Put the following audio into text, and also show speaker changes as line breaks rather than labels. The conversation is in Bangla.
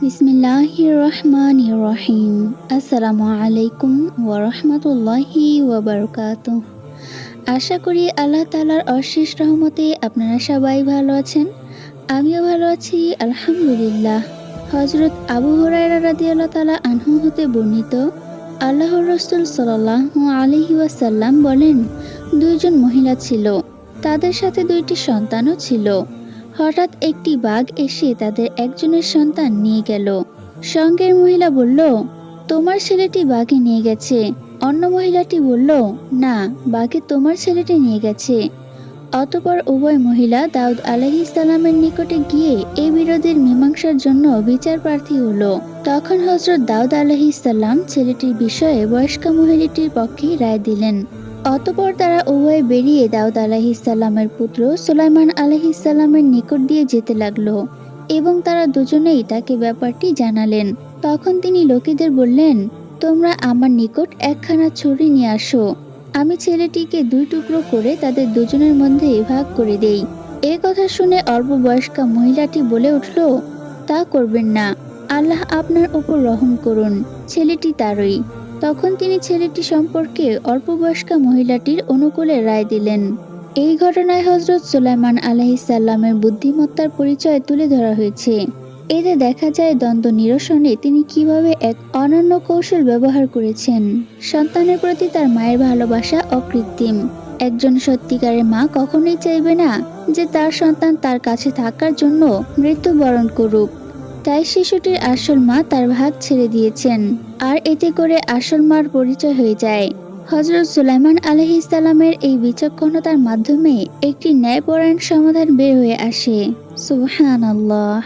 বিসমিল্লাহির রহমানির রহিম আসসালামু আলাইকুম ওয়া রাহমাতুল্লাহি ওয়া বারাকাতুহু আশা করি আল্লাহ তাআলার অশেষ রহমতে আপনারা সবাই ভালো আছেন। আমিও ভালো আছি, আলহামদুলিল্লাহ। হযরত আবু হুরায়রা রাদিয়াল্লাহু তাআলা আনহু হতে বর্ণিত আল্লাহ রাসূল সাল্লাল্লাহু আলাইহি ওয়াসাল্লাম বলেন, দুইজন মহিলা ছিল, তাদের সাথে দুইটি সন্তানও ছিল। হঠাৎ একটি বাঘ এসে তাদের একজনের সন্তান নিয়ে গেল। সঙ্গের মহিলা বলল, তোমার ছেলেটি বাঘে নিয়ে গেছে। অন্য মহিলাটি বলল, না, বাঘে তোমার ছেলেটি নিয়ে গেছে। অতপর উভয় মহিলা দাউদ আলাহি সালামের নিকটে গিয়ে এই বিরোধের মীমাংসার জন্য বিচার প্রার্থী হলো। তখন হজরত দাউদ আলাহি সাল্লাম ছেলেটির বিষয়ে বয়স্কা মহিলাটির পক্ষে রায় দিলেন। অতপর তারা উভয়ে বেরিয়ে দাউদ আলাহিসাল্লামের পুত্র সুলাইমান আলাহিসাল্লামের নিকট দিয়ে যেতে লাগল এবং তারা দুজনেই তাকে ব্যাপারটি জানালেন। তখন তিনি লোকেদের বললেন, তোমরা আমার নিকট একখানা ছুরি নিয়ে আসো। আমি ছেলেটিকে দুই টুকরো করে তাদের দুজনের মধ্যে ভাগ করে দেই। এ কথা শুনে অল্প বয়স্কা মহিলাটি বলে উঠল, তা করবেন না। আল্লাহ আপনার উপর রহম করুন। ছেলেটি তারই। তখন তিনি ছেলেটি সম্পর্কে অল্প বয়স্কা মহিলাটির অনুকূলে রায় দিলেন। এই ঘটনায় হজরত সুলাইমান আলাহিসাল্লামের বুদ্ধিমত্তার পরিচয় তুলে ধরা হয়েছে। এতে দেখা যায় দ্বন্দ্ব নিরসনে তিনি কীভাবে এক অনন্য কৌশল ব্যবহার করেছেন। সন্তানের প্রতি তার মায়ের ভালোবাসা অকৃত্রিম। একজন সত্যিকারের মা কখনোই চাইবে না যে তার সন্তান তার কাছে থাকার জন্য মৃত্যুবরণ করুক। তাই শিশুটির আসল মা তার ভাগ ছেড়ে দিয়েছেন। আর এতে করে আসল মার পরিচয় হয়ে যায়। হজরত সুলাইমান আলহ ইসলামের এই বিচক্ষণতার মাধ্যমে একটি ন্যায়পরায়ণ সমাধান বের হয়ে আসে। সুবহান আল্লাহ